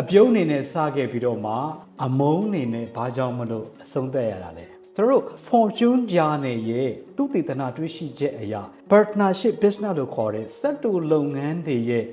အပြုံးအနေနဲ့စခဲ့ပြီးတော့မှအမုန်းအနေနဲ့ဘာကြောင့်မလို့အဆုံးသက်ရတာလဲသူတို့ fortune journey ရဲ့သူတည်တနာတွေ့ရှိချက်အရာ partnership business လို့ခေါ်တဲ့စက်တူလုပ်ငန်းတွေရဲ့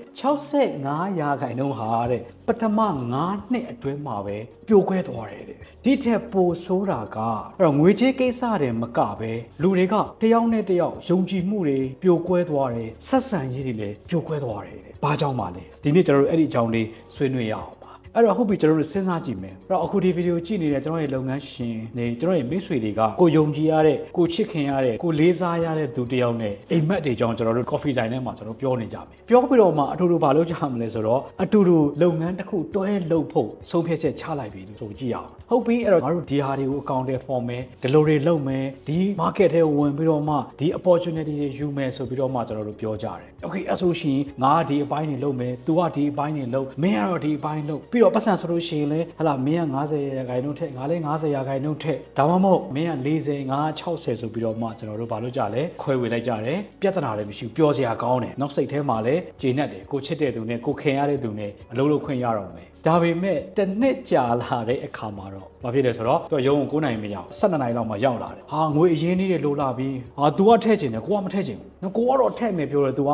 65ရာခိုင်နှုန်းဟာတဲ့ပထမ9နှစ်အတွင်းမှာပဲပြိုကွဲသွားတယ်တဲ့ဒီထက်ပိုဆိုးတာကအဲ့တော့ငွေကြေးကိစ္စတွေမကပဲလူတွေကတယောက်နဲ့တယောက်ယုံကြည်မှုတွေပြိုကွဲသွားတယ်ဆက်ဆံရေးတွေလည်းပြိုကွဲသွားတယ်တဲ့ဘာကြောင့်ပါလဲဒီနေ့ကျွန်တော်တို့အဲ့ဒီအကြောင်းလေးဆွေးနွေးရအောင်ပါ အဲ့တော့ဟုတ်ပြီကျွန်တော်တို့စဉ်းစားကြည့်မယ်အဲ့တော့အခုဒီဗီဒီယိုကြည့်နေတဲ့ကျွန်တော်ရဲ့လုပ်ငန်းရှင်တွေကျွန်တော်ရဲ့မိတ်ဆွေတွေကကိုယုံကြည်ရတဲ့ကိုချစ်ခင်ရတဲ့ကိုလေးစားရတဲ့သူတစ်ယောက်နဲ့အိမ်မက်တွေကြောင့်ကျွန်တော်တို့ coffee ဆိုင်ထဲမှာကျွန်တော်ပြောနေကြမယ်ပြောပြီးတော့မှအတူတူဘာလုပ်ကြမလဲဆိုတော့အတူတူလုပ်ငန်းတစ်ခုတွဲလုပ်ဖို့ဆုံးဖြတ်ချက်ချလိုက်ပြီလို့ဆိုကြည့်အောင်ဟုတ်ပြီအဲ့တော့ငါတို့ဒီဟာတွေကိုအကောင့်တွေ form မယ်ဒီလိုတွေလုပ်မယ်ဒီ market ထဲဝင်ပြီးတော့မှဒီ opportunity တွေယူမယ်ဆိုပြီးတော့မှကျွန်တော်တို့ပြောကြတယ် okay အဲ့ဆိုရှင်ငါဒီအပိုင်းတွေလုပ်မယ် तू ကဒီအပိုင်းတွေလုပ်မင်းကတော့ဒီအပိုင်းလုပ်ပြီးတော့ပတ်စံဆိုလို့ရှိရင်လဲဟလာမင်းက90ရာခိုင်နှုန်းထက်ငါလည်း90ရာခိုင်နှုန်းထက်ဒါမှမဟုတ်မင်းက40ငါ60ဆိုပြီးတော့မှကျွန်တော်တို့ဘာလို့ကြလဲခွဲဝေလိုက်ကြတယ်ပြဿနာလည်းမရှိဘူးပြောစရာကောင်းတယ်နောက်စိတ်ထဲမှာလည်းကျေနပ်တယ်ကိုချစ်တဲ့သူနဲ့ကိုခင်ရတဲ့သူနဲ့အလုပ်လုပ်ခွင့်ရတော့မယ်ဒါပေမဲ့တစ်နှစ်ကြာလာတဲ့အခါမှာတော့ဘာဖြစ်လဲဆိုတော့သူကရုံးကို9နိုင်မရောက်12နိုင်လောက်မှရောက်လာတယ်ဟာငွေအရင်းကြီးတွေလိုလာပြီးဟာ तू ကထည့်ချင်တယ်ကိုကမထည့်ချင်ဘူးနော်ကိုကတော့ထည့်မယ်ပြောတယ် तू က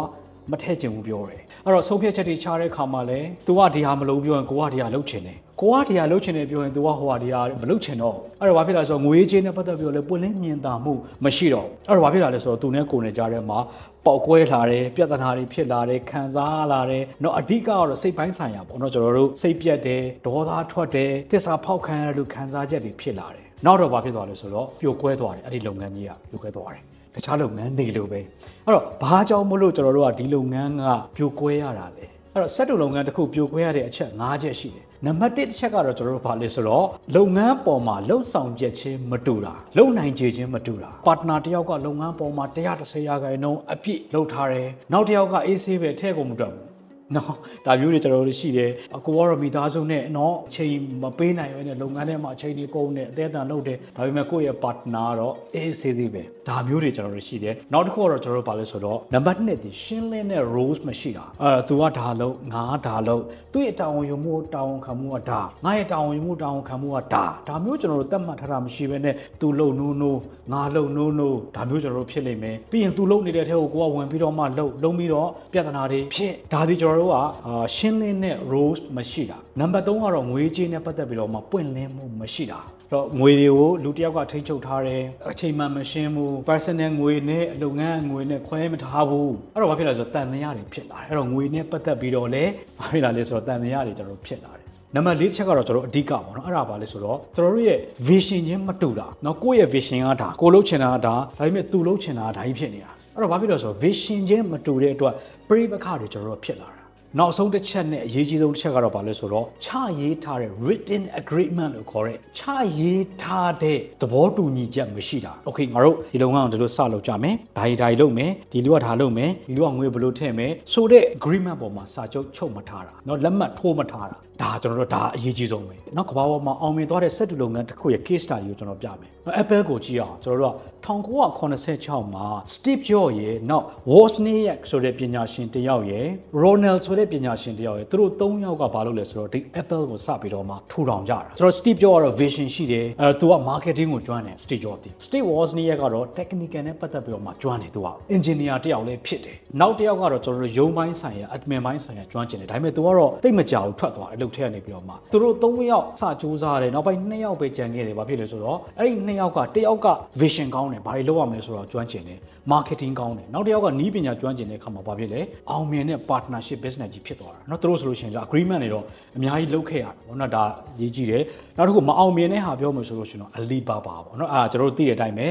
မထည့်ချင်ဘူးပြောတယ်အဲ့တော့ဆုံးဖြတ်ချက်တွေချတဲ့အခါမှာလဲ तू ကဒီဟာမလုပ်ပြောရင်ကိုကဒီဟာလုပ်ချင်တယ်ကိုကဒီဟာလုပ်ချင်တယ်ပြောရင် तू ကဟိုဟာဒီဟာမလုပ်ချင်တော့အဲ့တော့ဘာဖြစ်လဲဆိုတော့ငွေကြေးနဲ့ပတ်သက်ပြီးတော့လဲပွင့်လင်းမြင်သာမှုမရှိတော့အဲ့တော့ဘာဖြစ်လာလဲဆိုတော့ तू နဲ့ကိုယ်နဲ့ကြားထဲမှာပေါက်ကွဲလာတယ်ပြဿနာတွေဖြစ်လာတယ်ခံစားလာတယ်เนาะအဓိကကတော့စိတ်ပိုင်းဆိုင်ရာပေါ့เนาะကျွန်တော်တို့စိတ်ပြတ်တယ်ဒေါသထွက်တယ်တစ္ဆာဖောက်ခံရလို့ခံစားချက်တွေဖြစ်လာတယ်နောက်တော့ဘာဖြစ်သွားလဲဆိုတော့ပြိုကွဲသွားတယ်အဲ့ဒီလုပ်ငန်းကြီးကပြိုကွဲသွားတယ် တခြားလုပ်ငန်းတွေလိုပဲအဲ့တော့ဘာကြောင့်မလို့ကျွန်တော်တို့ကဒီလုပ်ငန်းကပြိုကွဲရတာလဲအဲ့တော့စက်တူလုပ်ငန်းတစ်ခုပြိုကွဲရတဲ့အချက်၅ချက်ရှိတယ်နံပါတ်1တစ်ချက်ကတော့ကျွန်တော်တို့ဘာလဲဆိုတော့လုပ်ငန်းပေါ်မှာလှုပ်ဆောင်ချက်ချင်းမတူတာလုံနိုင်ခြေချင်းမတူတာပါတနာတစ်ယောက်ကလုပ်ငန်းပေါ်မှာ130ရာခိုင်နှုန်းအပြည့်လုပ်ထားတယ်နောက်တစ်ယောက်ကအေးဆေးပဲထဲကုန်မတွက်ဘူး နော်ဒါမျိုးတွေကျွန်တော်တို့ရှိတယ်အကိုကတော့မိသားစုနဲ့နော်အချိန်မပေးနိုင်ရတဲ့လုပ်ငန်းထဲမှာအချိန်တွေကုန်တယ်အသေးအတန်လုပ်တယ်ဒါပေမဲ့ကိုယ့်ရဲ့ partner ကတော့အေးဆေးဆေးပဲဒါမျိုးတွေကျွန်တော်တို့ရှိတယ်နောက်တစ်ခုကတော့ကျွန်တော်တို့ဘာလဲဆိုတော့နံပါတ်2ဒီရှင်းလင်းတဲ့ rules မရှိတာအဲ तू ကဒါလုပ်ငါဒါလုပ်သူ့ရဲ့တာဝန်ယူမှုတာဝန်ခံမှုကဒါငါရဲ့တာဝန်ယူမှုတာဝန်ခံမှုကဒါဒါမျိုးကျွန်တော်တို့သတ်မှတ်ထားတာမရှိဘဲနဲ့ तू လုပ်နိုးနိုးငါလုပ်နိုးနိုးဒါမျိုးကျွန်တော်တို့ဖြစ်နေမယ်ပြီးရင် तू လုပ်နေတဲ့ထဲကိုကိုကဝင်ပြီးတော့မှလုပ်လုံးပြီးတော့ပြဿနာတွေဖြစ်ဒါဒီကျွန်တော်တို့ ကအာရှင်းလင်းတဲ့ rules မရှိတာနံပါတ်3ကတော့ငွေကြေးနဲ့ပတ်သက်ပြီးတော့မှပွင့်လင်းမှုမရှိတာတော့ငွေတွေကိုလူတစ်ယောက်ကထိ ंछ ုပ်ထားတယ်အချိန်မှမရှင်းဘူး personal ငွေနဲ့အလုပ်ငန်းငွေနဲ့ခွဲမထားဘူးအဲ့တော့ဘာဖြစ်လဲဆိုတော့တန်တရားတွေဖြစ်လာတယ်အဲ့တော့ငွေနဲ့ပတ်သက်ပြီးတော့လည်းဘာဖြစ်လာလဲဆိုတော့တန်တရားတွေကျွန်တော်တို့ဖြစ်လာတယ်နံပါတ်၄တစ်ချက်ကတော့ကျွန်တော်တို့အဓိကပေါ့နော်အဲ့ဒါပါလဲဆိုတော့ကျွန်တော်တို့ရဲ့ vision ချင်းမတူတာเนาะကိုယ့်ရဲ့ vision ကဒါကိုလုပ်ချင်တာကဒါဒါပေမဲ့သူလုပ်ချင်တာကဒါကြီးဖြစ်နေတာအဲ့တော့ဘာဖြစ်လို့လဲဆိုတော့ vision ချင်းမတူတဲ့အတွက်ပြိပခါတွေကျွန်တော်တို့ဖြစ်လာတာ နောက်ဆုံးတစ်ချက်နဲ့အရေးကြီးဆုံးတစ်ချက်ကတော့ဘာလဲဆိုတော့ချရေးထားတဲ့ written agreement လို့ခေါ်တဲ့ချရေးထားတဲ့သဘောတူညီချက်မရှိတာ။ Okay ငါတို့ဒီလုပ်ငန်းကိုဒီလိုစလုပ်ကြမယ်။ဒါရီဒါရီလုပ်မယ်။ဒီလူကဒါလုပ်မယ်။ဒီလူကငွေဘယ်လိုထည့်မယ်။ဆိုတဲ့ agreement ပေါ်မှာစာချုပ်ချုပ်မထားတာ။နော်လက်မှတ်ထိုးမထားတာ။ဒါကျွန်တော်တို့ဒါအရေးကြီးဆုံးပဲ။နောက်ကဘာပေါ်မှာအောင်မြင်သွားတဲ့စက်တူလုပ်ငန်းတစ်ခုရဲ့ case study ကိုကျွန်တော်ပြမယ်။ Apple ကိုကြည့်အောင်ကျွန်တော်တို့က1986မှာ Steve Jobs ရဲ့နောက် Wozniak ဆိုတဲ့ပညာရှင်တစ်ယောက်ရဲ့ Ronald ဆိုတဲ့ပညာရှင်တစ်ယောက်ရဲ့သူတို့၃ယောက်ကဘာလုပ်လဲဆိုတော့ဒီ Apple ကိုစပြီးတော့မှထူထောင်ကြတာဆိုတော့ Steve Jobs ကတော့ vision ရှိတယ်အဲသူက marketing ကိုကျွမ်းတယ် Steve Jobs ဒီ Steve Wozniak ကတော့ technical နဲ့ပတ်သက်ပြီးတော့မှကျွမ်းတယ်သူက engineer တစ်ယောက်လည်းဖြစ်တယ်နောက်တစ်ယောက်ကတော့ကျွန်တော်တို့ရုံးပိုင်းဆိုင်ရာ admin ပိုင်းဆိုင်ရာကျွမ်းကျင်တယ်ဒါပေမဲ့သူကတော့တိတ်မကြောက်ထွက်သွားတယ်အလုပ်ထဲကနေပြီးတော့မှသူတို့၃ယောက်စကြိုးစားတယ်နောက်ပိုင်း၂ယောက်ပဲကြံခဲ့တယ်ဘာဖြစ်လဲဆိုတော့အဲ့ဒီ၂ယောက်ကတစ်ယောက်က vision ကောင်းတယ်ဘာတွေလုပ်ရမလဲဆိုတော့ကျွမ်းကျင်တယ် marketing ကောင်းတယ်နောက်တစ်ယောက်ကနီးပညာကျွမ်းကျင်တဲ့အခါမှာဘာဖြစ်လဲအောင်မြင်တဲ့ partnership business ကြီးဖြစ်သွားတာเนาะသူတို့ဆိုလို့ရှိရင် agreement တွေတော့အများကြီးလုပ်ခဲ့ရတယ်ပေါ့နော်ဒါရေးကြည့်တယ်နောက်တစ်ခုမအောင်မြင်တဲ့ဟာပြောမှဆိုလို့ရှိရင်တော့ Alibaba ပေါ့နော်အာကျွန်တော်တို့သိတဲ့အတိုင်းပဲ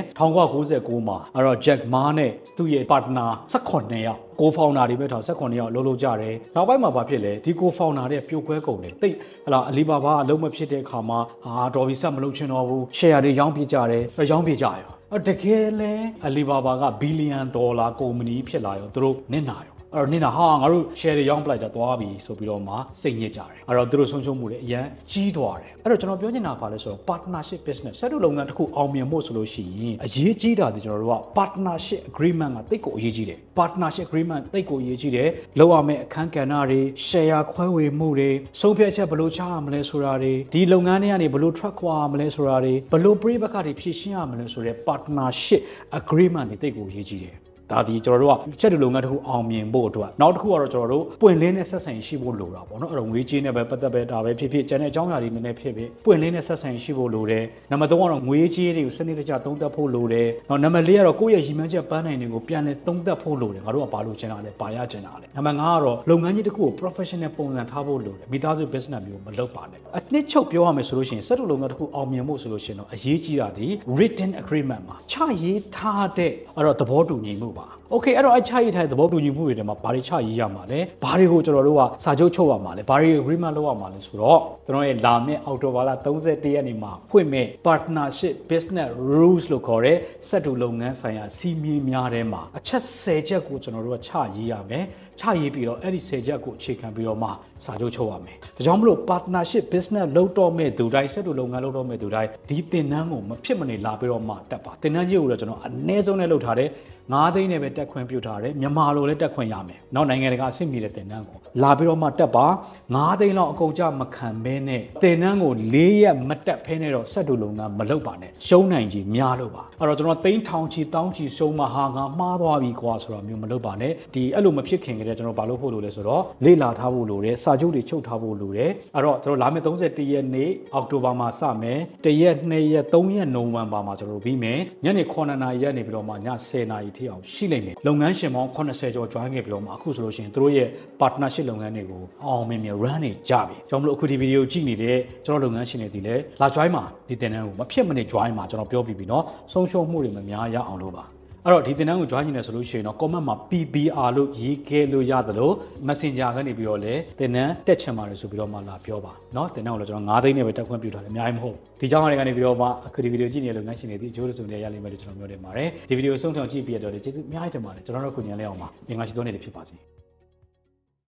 1999မှာအဲ့တော့ Jack Ma နဲ့သူ့ရဲ့ partner 18ယောက်ကိုဖောင်နာတွေပဲထောင်18ယောက်လုံးလုံးကြတယ်နောက်ပိုင်းမှာဘာဖြစ်လဲဒီကိုဖောင်နာတဲ့ပြိုကွဲကုန်တယ်တိတ်ဟလာ Alibaba အလုံးမဖြစ်တဲ့အခါမှာဟာတော်ပြီဆက်မလုပ်ချင်တော့ဘူး share တွေရောင်းပြကြတယ်ရောင်းပြကြရောတကယ်လဲ Alibaba ကဘီလီယံဒေါ်လာကုမ္ပဏီဖြစ်လာရောသူတို့နစ်နာရော ာ အဲ့တော့နင်ကဟာငါတို့ share တွေရောင်းပလိုက်တာသွားပြီဆိုပြီးတော့မှစိတ်ညစ်ကြတယ်အဲ့တော့သူတို့ဆုံးရှုံးမှုတွေအရန်ကြီးသွားတယ်အဲ့တော့ကျွန်တော်ပြောချင်တာပါလဲဆိုတော့ partnership business ဆက်လုပ်လုပ်ငန်းတစ်ခုအောင်မြင်ဖို့ဆိုလို့ရှိရင်အရေးကြီးတာဒီကျွန်တော်တို့က partnership agreement ကတိတ်ကိုအရေးကြီးတယ် partnership agreement တိတ်ကိုအရေးကြီးတယ်လောက်ရမယ့်အခန်းကဏ္ဍတွေ share ခွဲဝေမှုတွေဆုံးဖြတ်ချက်ဘယ်လိုချရမလဲဆိုတာတွေဒီလုပ်ငန်းတွေကနေဘယ်လို track ခွာရမလဲဆိုတာတွေဘယ်လိုပြိပခါတွေဖြည့်ရှင်းရမလဲဆိုတဲ့ partnership agreement တွေတိတ်ကိုအရေးကြီးတယ် ဒါဒီကျွန်တော်တို့ကချက်တူလုပ်ငန်းတစ်ခုအောင်မြင်ဖို့အတွက်နောက်တစ်ခုကတော့ကျွန်တော်တို့ပွင့်လင်းတဲ့ဆက်ဆံရေးရှိဖို့လိုတာပေါ့နော်အဲ့တော့ငွေကြေးနဲ့ပဲပတ်သက်ပဲဒါပဲဖြစ်ဖြစ်ကျန်တဲ့အကြောင်းအရာတွေနဲ့ဖြစ်ဖြစ်ပွင့်လင်းတဲ့ဆက်ဆံရေးရှိဖို့လိုတယ်နံပါတ်3ကတော့ငွေကြေးတွေကိုစနစ်တကျသုံးသပ်ဖို့လိုတယ်နောက်နံပါတ်4ကတော့ကိုယ့်ရဲ့ရည်မှန်းချက်ပန်းနိုင်တွေကိုပြန်လည်သုံးသပ်ဖို့လိုတယ်ငါတို့ကဘာလို့ချင်တာလဲဘာရချင်တာလဲနံပါတ်5ကတော့လုပ်ငန်းကြီးတစ်ခုကို professional ပုံစံထားဖို့လိုတယ်မိသားစု business မျိုးမလုပ်ပါနဲ့အနှစ်ချုပ်ပြောရမယ်ဆိုလို့ရှိရင်စက်တူလုပ်ငန်းတစ်ခုအောင်မြင်ဖို့ဆိုလို့ရှိရင်တော့အရေးကြီးတာဒီ written agreement မှာချရေးထားတဲ့အဲ့တော့သဘောတူညီမှုမျိုးပါ။ Okay အဲ့တော့အချရေးထားတဲ့သဘောတူညီမှုတွေထဲမှာဘာတွေချရေးရမှာလဲ။ဘာတွေကိုကျွန်တော်တို့ကစာချုပ်ချုပ်ရမှာလဲ။ဘာတွေ agreement လုပ်ရမှာလဲဆိုတော့ကျွန်တော်ရဲ့လာမယ့်အောက်တိုဘာလ31ရက်နေ့မှာဖွင့်မယ့် partnership business rules လို့ခေါ်တဲ့စက်တူလုပ်ငန်းဆိုင်ရာစီမင်းများထဲမှာအချက်10ချက်ကိုကျွန်တော်တို့ကချရေးရမယ်။ချရေးပြီးတော့အဲ့ဒီ10ချက်ကိုအခြေခံပြီးတော့မှစာချုပ်ချုပ်ရမယ်။ဒါကြောင့်မလို့ partnership business လုပ်တော့မဲ့သူတိုင်းစက်တူလုပ်ငန်းလုပ်တော့မဲ့သူတိုင်းဒီတင်နန်းကိုမဖြစ်မနေလာပြီးတော့မှတက်ပါ။တင်နန်းကြီးကိုလည်းကျွန်တော်အနည်းဆုံးနဲ့လုပ်ထားတယ်။9သိန်းနဲ့ပဲတက်ခွင့်ပြုထားတယ်မြန်မာလိုလည်းတက်ခွင့်ရမယ်။နောက်နိုင်ငံတကာအဆင့်မီတဲ့တင်နန်းကိုလာပြီးတော့မှတက်ပါ9သိန်းလောက်အကုန်ကြမခံဘဲနဲ့တင်နန်းကို၄ရက်မတက်ဖဲနဲ့တော့ဆက်တူလုံငန်းမလုပ်ပါနဲ့ရှုံးနိုင်ကြီးများလို့ပါအဲ့တော့ကျွန်တော်သိန်းထောင်ချီတောင်းချီရှုံးမှဟာငါမှားသွားပြီကွာဆိုတာမျိုးမလုပ်ပါနဲ့ဒီအဲ့လိုမဖြစ်ခင်ကတည်းကကျွန်တော်ဘာလုပ်ဖို့လိုလဲဆိုတော့လေ့လာထားဖို့လိုတယ်စာချုပ်တွေချုပ်ထားဖို့လိုတယ်အဲ့တော့ကျွန်တော်လာမယ့်31ရက်နေ့အောက်တိုဘာမှာစမယ်1ရက်2ရက်3ရက်နိုဝင်ဘာမှာကျွန်တော်ပြီးမယ်ညနေ9နာရီရက်နေပြီးတော့မှည10နာရီထိအောင်ရှိလိမ့်မယ်လုပ်ငန်းရှင်ပေါင်း80ကျော် join ခဲ့ပြီးတော့မှအခုဆိုလို့ရှိရင်တို့ရဲ့ partnership လုပ်ငန်းတွေကိုအောင်မြင်မြင် run နေကြပြီကျွန်တော်မလို့အခုဒီဗီဒီယိုကြည့်နေတဲ့ကျွန်တော်လုပ်ငန်းရှင်တွေဒီလဲလာ join မှာဒီတင်တန်းကိုမဖြစ်မနေ join မှာကျွန်တော်ပြောပြပြီเนาะဆုံးရှုံးမှုတွေမများရအောင်လို့ပါ အဲ့တော့ဒီတင်တန်းကို join နေတယ်ဆိုလို့ရှိရင်တော့ comment မှာ PBR လို့ရေးခဲ့လို့ရသလို Messenger ကနေပြီးတော့လည်းတင်တန်းတက်ချင်ပါတယ်ဆိုပြီးတော့မှလာပြောပါเนาะတင်တန်းကိုလည်းကျွန်တော်9သိန်းနဲ့ပဲတက်ခွင့်ပြုထားတယ်အများကြီးမဟုတ်ဒီကြောင်းတွေကနေပြီးတော့မှအခုဒီဗီဒီယိုကြည့်နေတဲ့လုပ်ငန်းရှင်တွေဒီအကျိုးစုံတွေရလိမ့်မယ်လို့ကျွန်တော်ပြောနေပါတယ်ဒီဗီဒီယိုဆုံးဖြောင်ကြည့်ပြီးတော့လည်းကျေးဇူးအများကြီးတင်ပါတယ်ကျွန်တော်တို့ခုညံလေးအောင်ပါငင်္ဂလာရှိသောနေ့တွေဖြစ်ပါစေ